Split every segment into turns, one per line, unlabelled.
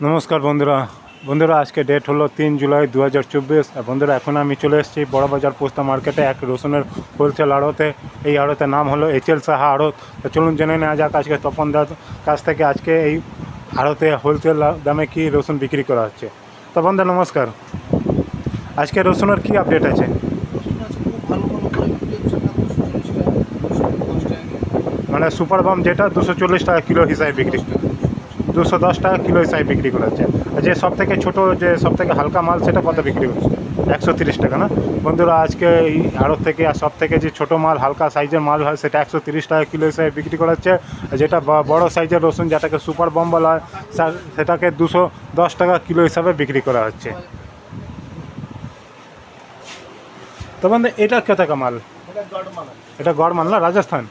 নমস্কার বন্ধুরা। বন্ধুরা, আজকে ডেট হলো তিন জুলাই দু হাজার চব্বিশ। আর বন্ধুরা, এখন আমি চলে এসেছি বড়বাজার পোস্তা মার্কেটে এক রসুনের হোলসেল আড়তে। এই আড়তের নাম হলো এইচএল সাহা আড়ত। তো চলুন জেনে নেওয়া যাক আজকে তপন দার কাছ থেকে আজকে এই আড়তে হোলসেল দামে কি রসুন বিক্রি করা হচ্ছে। তপন দা, নমস্কার। আজকে রসুনের কি আপডেট আছে? মানে সুপার বাম যেটা দুশো চল্লিশ টাকা কিলো হিসাবে বিক্রি। দুশো দশ টাকা কিলো হিসাবে বিক্রি করা হচ্ছে আর যে সব থেকে ছোটো যে সব থেকে হালকা মাল সেটা কত বিক্রি করছে একশো তিরিশ টাকা না? বন্ধুরা আজকে এই আড়ত থেকে আর সব থেকে যে ছোটো মাল হালকা সাইজের মাল হয় সেটা একশো তিরিশ টাকা কিলো হিসাবে বিক্রি করা হচ্ছে আর যেটা ব- বড় সাইজের রসুন যেটাকে সুপার বম বলা হয় সেটাকে দুশো দশ টাকা কিলো হিসাবে বিক্রি করা হচ্ছে। তো বন্ধু এটা কে টাকা মাল। এটা গড় মাল না রাজস্থান?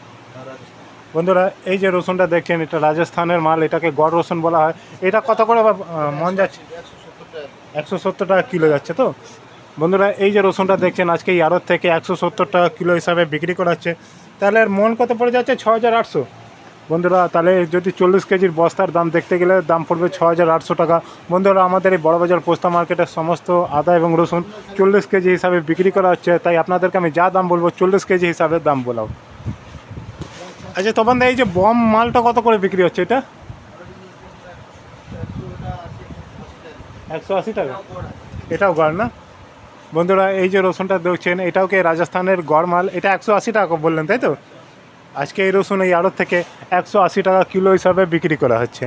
বন্ধুরা, এই যে রসুনটা দেখছেন, এটা রাজস্থানের মাল, এটাকে গড় রসুন বলা হয়। এটা কত করে মন যাচ্ছে? একশো সত্তর টাকা কিলো যাচ্ছে তো? বন্ধুরা, এই যে রসুনটা দেখছেন, আজকে এই থেকে একশো সত্তর টাকা কিলো হিসাবে বিক্রি করা হচ্ছে। তাহলে এর মন কত পড়ে যাচ্ছে? ছ হাজার আটশো। বন্ধুরা, তাহলে যদি চল্লিশ কেজির বস্তার দাম দেখতে গেলে দাম পড়বে ছ হাজার আটশো টাকা। বন্ধুরা, আমাদের এই বড়বাজার পোস্তা মার্কেটের সমস্ত আদা এবং রসুন চল্লিশ কেজি হিসাবে বিক্রি করা হচ্ছে। তাই আপনাদেরকে আমি যা দাম বলব, চল্লিশ কেজি হিসাবে দাম বলাও। আচ্ছা তখন এই যে বম মালটা কত করে বিক্রি হচ্ছে এটা? একশো আশি টাকা। এটাও গড় না? বন্ধুরা, এই যে রসুনটা দেখছেন, এটাও কি রাজস্থানের গড় মাল? এটা একশো আশি টাকা বললেন, তাই তো? আজকে এই রসুন এই আড়ত থেকে একশো আশি টাকা কিলো হিসাবে বিক্রি করা হচ্ছে।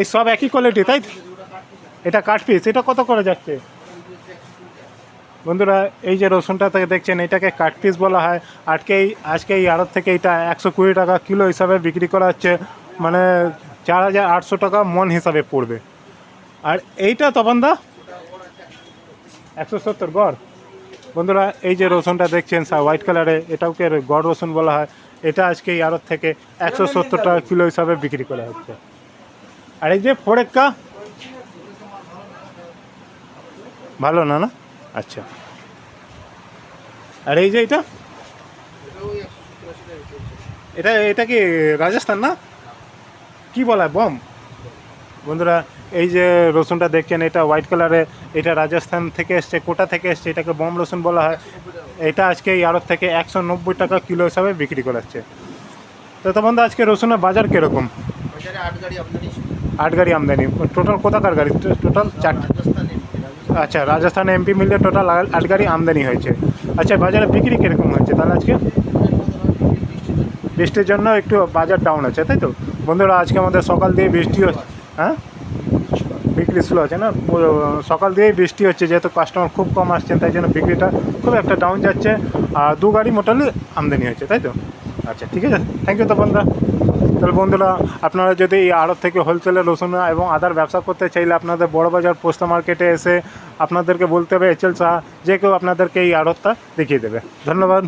এই সব একই কোয়ালিটি তাই? এটা কাঠ পিস এটা কত করে যাচ্ছে? বন্ধুরা, এই যে রসুনটা থেকে দেখছেন, এটাকে কাট পিস বলা হয়। আজকে এই আজকে এই আড়ত থেকে এটা একশো কুড়ি টাকা কিলো হিসাবে বিক্রি করা হচ্ছে। মানে চার হাজার আটশো টাকা মন হিসাবে পড়বে। আর এইটা তপন দা একশো সত্তর গড়। বন্ধুরা, এই যে রসুনটা দেখছেন হোয়াইট কালারে এটাকে গড় রসুন বলা হয়? এটা আজকে এই আড়ত থেকে একশো সত্তর টাকা কিলো হিসাবে বিক্রি করা হচ্ছে। আর এই যে ফোরেক্কা ভালো না না? আচ্ছা। আর এই যে এটা? এটা এটা কি রাজস্থান না? কি বলা হয় বম? বন্ধুরা এই যে রসুনটা দেখছেন এটা হোয়াইট কালারে এটা রাজস্থান থেকে এসছে কোটা থেকে এসছে এটাকে বম রসুন বলা হয়। এটা আজকে এই আড়ত থেকে একশো নব্বই টাকা কিলো হিসাবে বিক্রি করা হচ্ছে তো তো বন্ধু আজকে রসুনের বাজার কীরকম?
আট গাড়ি আমদানি।
টোটাল কোথাকার গাড়ি? টোটাল চারটে। আচ্ছা রাজস্থান এমপি মিলে টোটাল আট গাড়ি আমদানি হয়েছে। আচ্ছা বাজারে বিক্রি কীরকম হয়েছে? তাহলে আজকে বৃষ্টির জন্য একটু বাজার ডাউন আছে, তাই তো? বন্ধুরা, আজকে আমাদের সকাল দিয়ে বৃষ্টি হচ্ছে হ্যাঁ? বিক্রি স্লো আছে না? সকাল দিয়েই বৃষ্টি হচ্ছে, যেহেতু কাস্টমার খুব কম আসছেন, তাই জন্য বিক্রিটা খুব একটা ডাউন যাচ্ছে। আর দু গাড়ি মোটালি আমদানি হয়েছে, তাই তো? আচ্ছা ঠিক আছে। থ্যাংক ইউ তো বন্ধুরা। তাহলে বন্ধুরা, আপনারা যদি এই আড়ত থেকে হোলসেলে রসুন এবং আদার ব্যবসা করতে চাইলে আপনাদের বড়বাজার পোস্তা মার্কেটে এসে আপনাদেরকে বলতে হবে এচএল সাহা যে কেউ আপনাদেরকে এই আড়তটা দেখিয়ে দেবে। ধন্যবাদ।